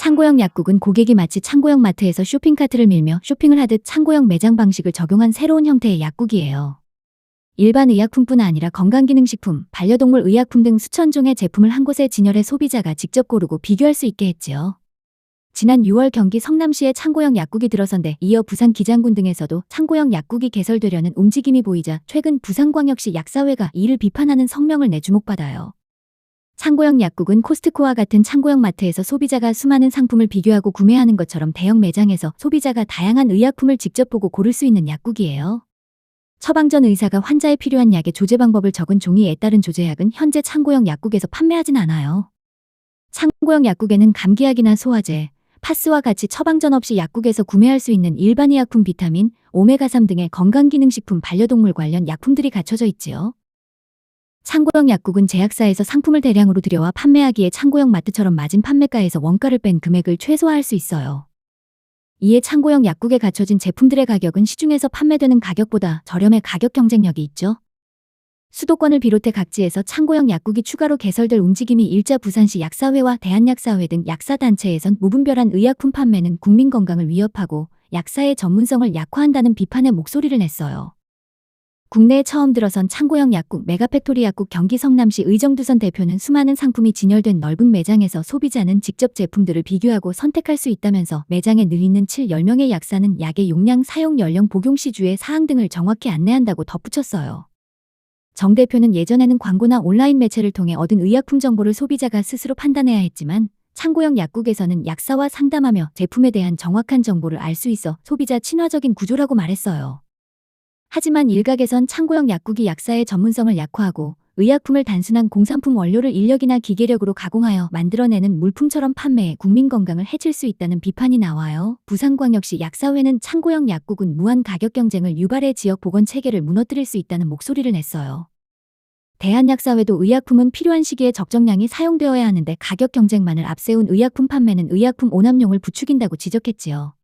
창고형 약국은 고객이 마치 창고형 마트에서 쇼핑카트를 밀며 쇼핑을 하듯 창고형 매장 방식을 적용한 새로운 형태의 약국이에요. 일반 의약품뿐 아니라 건강기능식품, 반려동물 의약품 등 수천 종의 제품을 한 곳에 진열해 소비자가 직접 고르고 비교할 수 있게 했지요. 지난 6월 경기 성남시에 창고형 약국이 들어선데 이어 부산 기장군 등에서도 창고형 약국이 개설되려는 움직임이 보이자 최근 부산광역시 약사회가 이를 비판하는 성명을 내 주목받아요. 창고형 약국은 코스트코와 같은 창고형 마트에서 소비자가 수많은 상품을 비교하고 구매하는 것처럼 대형 매장에서 소비자가 다양한 의약품을 직접 보고 고를 수 있는 약국이에요. 처방 전 의사가 환자에 필요한 약의 조제 방법을 적은 종이에 따른 조제약은 현재 창고형 약국에서 판매하진 않아요. 창고형 약국에는 감기약이나 소화제, 파스와 같이 처방전 없이 약국에서 구매할 수 있는 일반 의약품 비타민, 오메가3 등의 건강기능식품 반려동물 관련 약품들이 갖춰져 있지요. 창고형 약국은 제약사에서 상품을 대량으로 들여와 판매하기에 창고형 마트처럼 마진 판매가에서 원가를 뺀 금액을 최소화할 수 있어요. 이에 창고형 약국에 갖춰진 제품들의 가격은 시중에서 판매되는 가격보다 저렴해 가격 경쟁력이 있죠. 수도권을 비롯해 각지에서 창고형 약국이 추가로 개설될 움직임이 일자 부산시 약사회와 대한약사회 등 약사단체에선 무분별한 의약품 판매는 국민 건강을 위협하고 약사의 전문성을 약화한다는 비판의 목소리를 냈어요. 국내에 처음 들어선 창고형 약국 메가팩토리 약국 경기 성남시 의정두선 대표는 수많은 상품이 진열된 넓은 매장에서 소비자는 직접 제품들을 비교하고 선택할 수 있다면서 매장에 늘 있는 7, 10명의 약사는 약의 용량, 사용 연령, 복용 시주의 사항 등을 정확히 안내한다고 덧붙였어요. 정 대표는 예전에는 광고나 온라인 매체를 통해 얻은 의약품 정보를 소비자가 스스로 판단해야 했지만 창고형 약국에서는 약사와 상담하며 제품에 대한 정확한 정보를 알 수 있어 소비자 친화적인 구조라고 말했어요. 하지만 일각에선 창고형 약국이 약사의 전문성을 약화하고 의약품을 단순한 공산품 원료를 인력이나 기계력으로 가공하여 만들어내는 물품처럼 판매해 국민 건강을 해칠 수 있다는 비판이 나와요. 부산광역시 약사회는 창고형 약국은 무한 가격 경쟁을 유발해 지역 보건 체계를 무너뜨릴 수 있다는 목소리를 냈어요. 대한약사회도 의약품은 필요한 시기에 적정량이 사용되어야 하는데 가격 경쟁만을 앞세운 의약품 판매는 의약품 오남용을 부추긴다고 지적했지요.